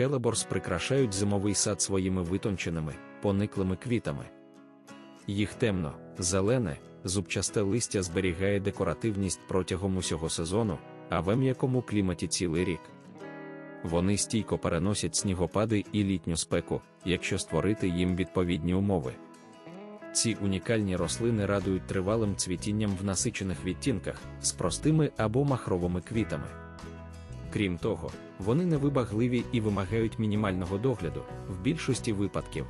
Хелеборс прикрашають зимовий сад своїми витонченими, пониклими квітами. Їх темно, зелене, зубчасте листя зберігає декоративність протягом усього сезону, а в м'якому кліматі цілий рік. Вони стійко переносять снігопади і літню спеку, якщо створити їм відповідні умови. Ці унікальні рослини радують тривалим цвітінням в насичених відтінках з простими або махровими квітами. Крім того, вони невибагливі і вимагають мінімального догляду в більшості випадків.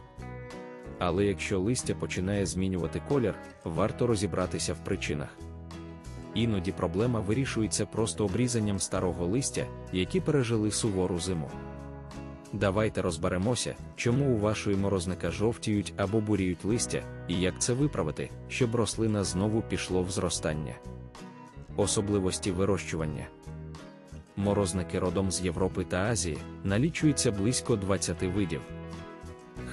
Але якщо листя починає змінювати колір, варто розібратися в причинах. Іноді проблема вирішується просто обрізанням старого листя, які пережили сувору зиму. Давайте розберемося, чому у вашої морозника жовтіють або буріють листя, і як це виправити, щоб рослина знову пішло в зростання. Особливості вирощування. Морозники родом з Європи та Азії налічується близько 20 видів.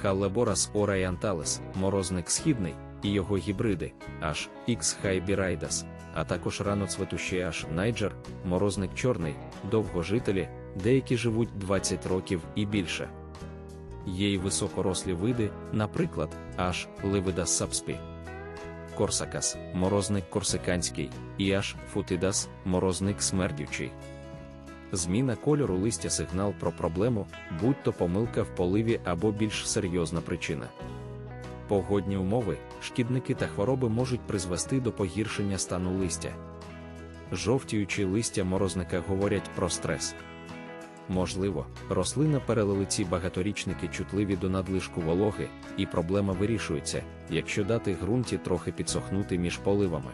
Халлеборас орієнталес, морозник східний, і його гібриди H. X Hybiridas, а також раноцветущий H. Niger, морозник чорний, довгожителі, деякі живуть 20 років і більше. Є й високорослі види, наприклад, H. Lividas subspi. Корсакас, морозник корсиканський, і H. Futidas, морозник смердючий. Зміна кольору листя сигнал про проблему, будь-то помилка в поливі або більш серйозна причина. Погодні умови, шкідники та хвороби можуть призвести до погіршення стану листя. Жовтіючі листя морозника говорять про стрес. Можливо, рослина перелилиці багаторічники чутливі до надлишку вологи, і проблема вирішується, якщо дати ґрунті трохи підсохнути між поливами.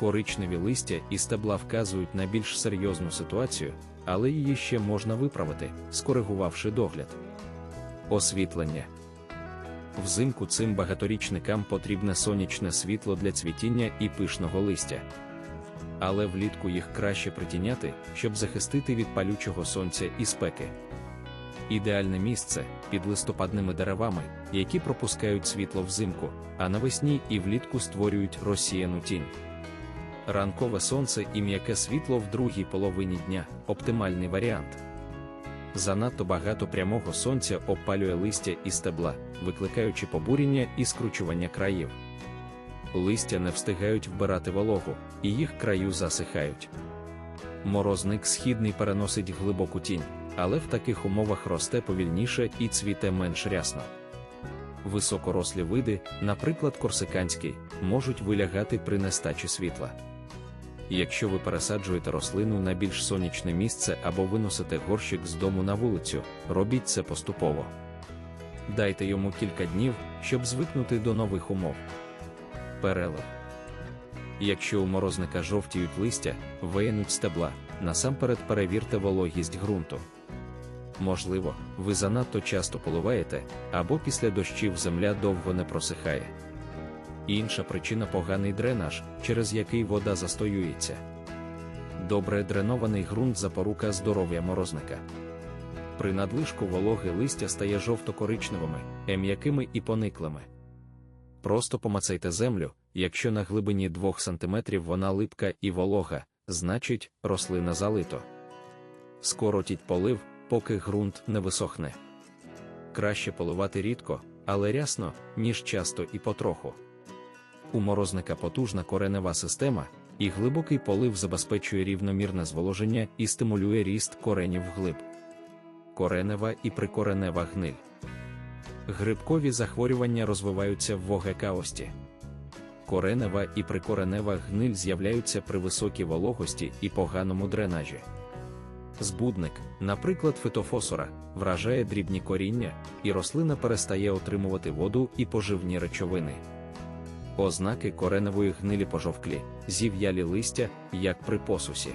Коричневі листя і стебла вказують на більш серйозну ситуацію, але її ще можна виправити, скоригувавши догляд. Освітлення Взимку цим багаторічникам потрібне сонячне світло для цвітіння і пишного листя. Але влітку їх краще притіняти, щоб захистити від палючого сонця і спеки. Ідеальне місце під листопадними деревами, які пропускають світло взимку, а навесні і влітку створюють розсіяну тінь. Ранкове сонце і м'яке світло в другій половині дня оптимальний варіант. Занадто багато прямого сонця опалює листя і стебла, викликаючи побуріння і скручування країв. Листя не встигають вбирати вологу, і їх краю засихають. Морозник східний переносить глибоку тінь, але в таких умовах росте повільніше і цвіте менш рясно. Високорослі види, наприклад, корсиканський, можуть вилягати при нестачі світла. Якщо ви пересаджуєте рослину на більш сонячне місце або виносите горщик з дому на вулицю, робіть це поступово. Дайте йому кілька днів, щоб звикнути до нових умов. Перелив. Якщо у морозника жовтіють листя, виянуть стебла, насамперед перевірте вологість ґрунту. Можливо, ви занадто часто поливаєте, або після дощів земля довго не просихає. Інша причина поганий дренаж, через який вода застоюється. Добре дренований ґрунт запорука здоров'я морозника. При надлишку вологи листя стає жовто-коричневими, м'якими і пониклими. Просто помацайте землю, якщо на глибині 2 см вона липка і волога, значить, рослина залито. Скоротіть полив, поки ґрунт не висохне. Краще поливати рідко, але рясно, ніж часто і потроху. У морозника потужна коренева система, і глибокий полив забезпечує рівномірне зволоження і стимулює ріст коренів вглиб. Коренева і прикоренева гниль. Грибкові захворювання розвиваються в вогекаості. Коренева і прикоренева гниль з'являються при високій вологості і поганому дренажі. Збудник, наприклад, фитофосора, вражає дрібні коріння, і рослина перестає отримувати воду і поживні речовини. Ознаки кореневої гнилі пожовклі, зів'ялі листя, як при посусі.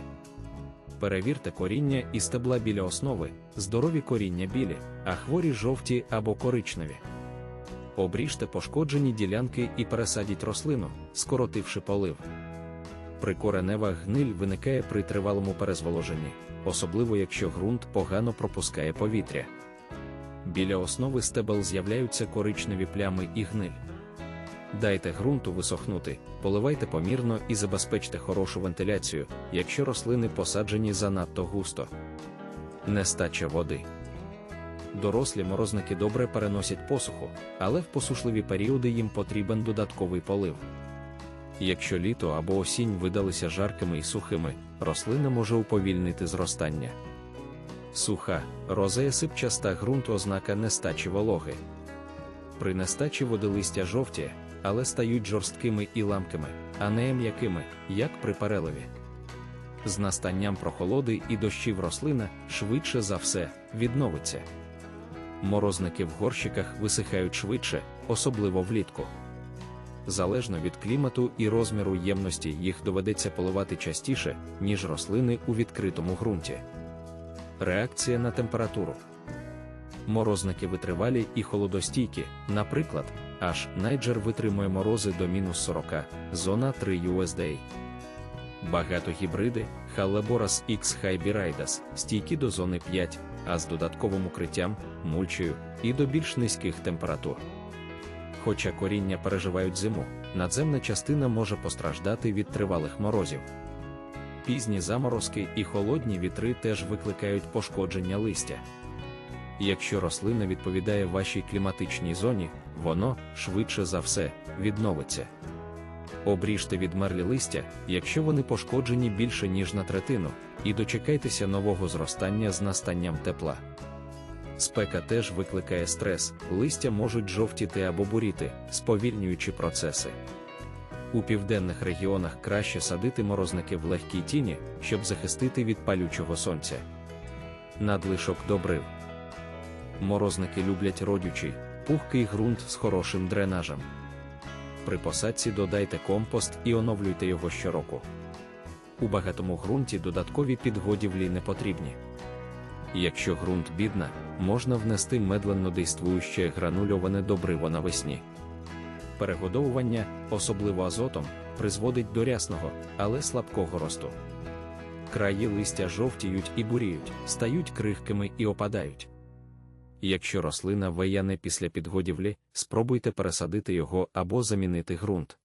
Перевірте коріння і стебла біля основи, здорові коріння білі, а хворі жовті або коричневі. Обріжте пошкоджені ділянки і пересадіть рослину, скоротивши полив. Прикоренева гниль виникає при тривалому перезволоженні, особливо якщо ґрунт погано пропускає повітря. Біля основи стебел з'являються коричневі плями і гниль. Дайте ґрунту висохнути, поливайте помірно і забезпечте хорошу вентиляцію, якщо рослини посаджені занадто густо. Нестача води. Дорослі морозники добре переносять посуху, але в посушливі періоди їм потрібен додатковий полив. Якщо літо або осінь видалися жаркими і сухими, рослина може уповільнити зростання. Суха, розея сипчаста ґрунт ознака нестачі вологи. При нестачі води листя жовті, але стають жорсткими і ламкими, а не м'якими, як при переливі. З настанням прохолоди і дощів рослина швидше за все відновиться. Морозники в горщиках висихають швидше, особливо влітку. Залежно від клімату і розміру ємності їх доведеться поливати частіше, ніж рослини у відкритому ґрунті. Реакція на температуру. Морозники витривалі і холодостійкі, наприклад, аж Найджер витримує морози до мінус 40, зона 3 USD. Багатогібриди Халеборас X Hyberidas стійкі до зони 5, а з додатковим укриттям, мульчею і до більш низьких температур. Хоча коріння переживають зиму, надземна частина може постраждати від тривалих морозів. Пізні заморозки і холодні вітри теж викликають пошкодження листя. Якщо рослина відповідає вашій кліматичній зоні, воно, швидше за все, відновиться. Обріжте відмерлі листя, якщо вони пошкоджені більше ніж на третину, і дочекайтеся нового зростання з настанням тепла. Спека теж викликає стрес, листя можуть жовтіти або буріти, сповільнюючи процеси. У південних регіонах краще садити морозники в легкій тіні, щоб захистити від палючого сонця. Надлишок добрив. Морозники люблять родючий, пухкий ґрунт з хорошим дренажем. При посадці додайте компост і оновлюйте його щороку. У багатому ґрунті додаткові підгодівлі не потрібні. Якщо ґрунт бідна, можна внести медленно действуюче гранульоване добриво навесні. Перегодовування, особливо азотом, призводить до рясного, але слабкого росту. Краї листя жовтіють і буріють, стають крихкими і опадають. Якщо рослина вияне після підгодівлі, спробуйте пересадити його або замінити ґрунт.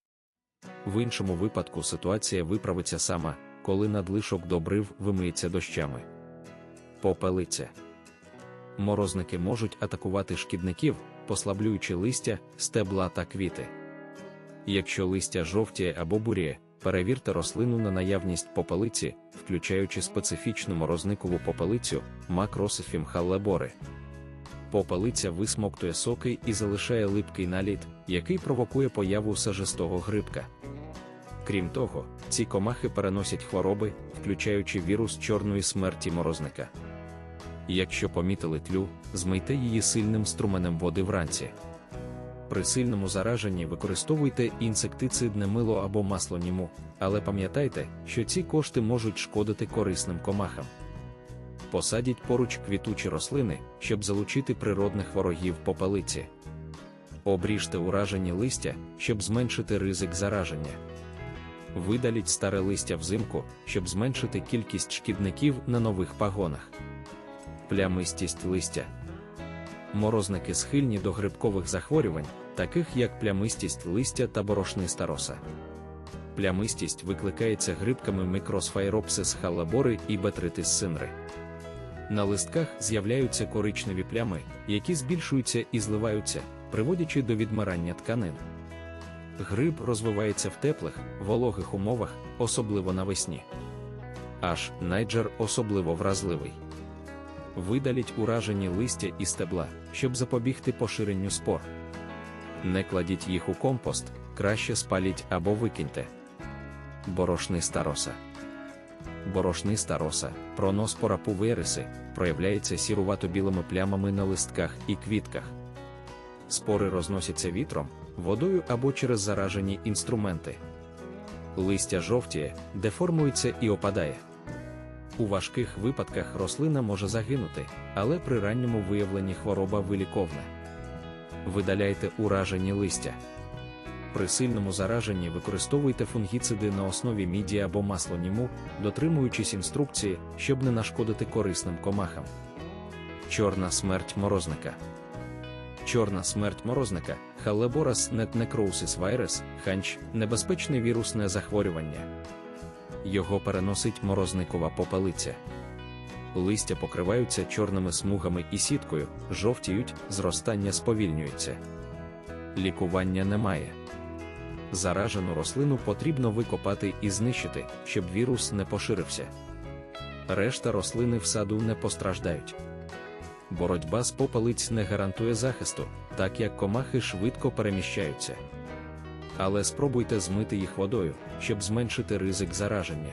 В іншому випадку ситуація виправиться сама, коли надлишок добрив вимиється дощами. Попелиця. Морозники можуть атакувати шкідників, послаблюючи листя, стебла та квіти. Якщо листя жовтіє або буріє, перевірте рослину на наявність попелиці, включаючи специфічну морозникову попелицю макросифім халлебори. Попелиця висмоктує соки і залишає липкий наліт, який провокує появу сажистого грибка. Крім того, ці комахи переносять хвороби, включаючи вірус чорної смерті морозника. Якщо помітили тлю, змийте її сильним струменем води вранці. При сильному зараженні використовуйте інсектицидне мило або масло німу, але пам'ятайте, що ці кошти можуть шкодити корисним комахам. Посадіть поруч квітучі рослини, щоб залучити природних ворогів попелиці. Обріжте уражені листя, щоб зменшити ризик зараження. Видаліть старе листя взимку, щоб зменшити кількість шкідників на нових пагонах. Плямистість листя. Морозники схильні до грибкових захворювань, таких як плямистість листя та борошниста роса. Плямистість викликається грибками мікросфайропсис халабори і бетритис синри. На листках з'являються коричневі плями, які збільшуються і зливаються, приводячи до відмирання тканин. Гриб розвивається в теплих, вологих умовах, особливо навесні. Аж найджер особливо вразливий. Видаліть уражені листя і стебла, щоб запобігти поширенню спор. Не кладіть їх у компост, краще спаліть або викиньте. Борошниста роса. Борошниста роса, проноспора пувериси, проявляється сірувато-білими плямами на листках і квітках. Спори розносяться вітром, водою або через заражені інструменти. Листя жовтіє, деформується і опадає. У важких випадках рослина може загинути, але при ранньому виявленні хвороба виліковна. Видаляйте уражені листя. При сильному зараженні використовуйте фунгіциди на основі міді або масло німу, дотримуючись інструкції, щоб не нашкодити корисним комахам. Чорна смерть морозника. Чорна смерть морозника Халеборас нетнекроусис вайрес, ханч, небезпечне вірусне захворювання. Його переносить морозникова попелиця. листя покриваються чорними смугами і сіткою, жовтіють, зростання сповільнюється. Лікування немає. Заражену рослину потрібно викопати і знищити, щоб вірус не поширився. Решта рослини в саду не постраждають. Боротьба з попелиць не гарантує захисту, так як комахи швидко переміщаються. Але спробуйте змити їх водою, щоб зменшити ризик зараження.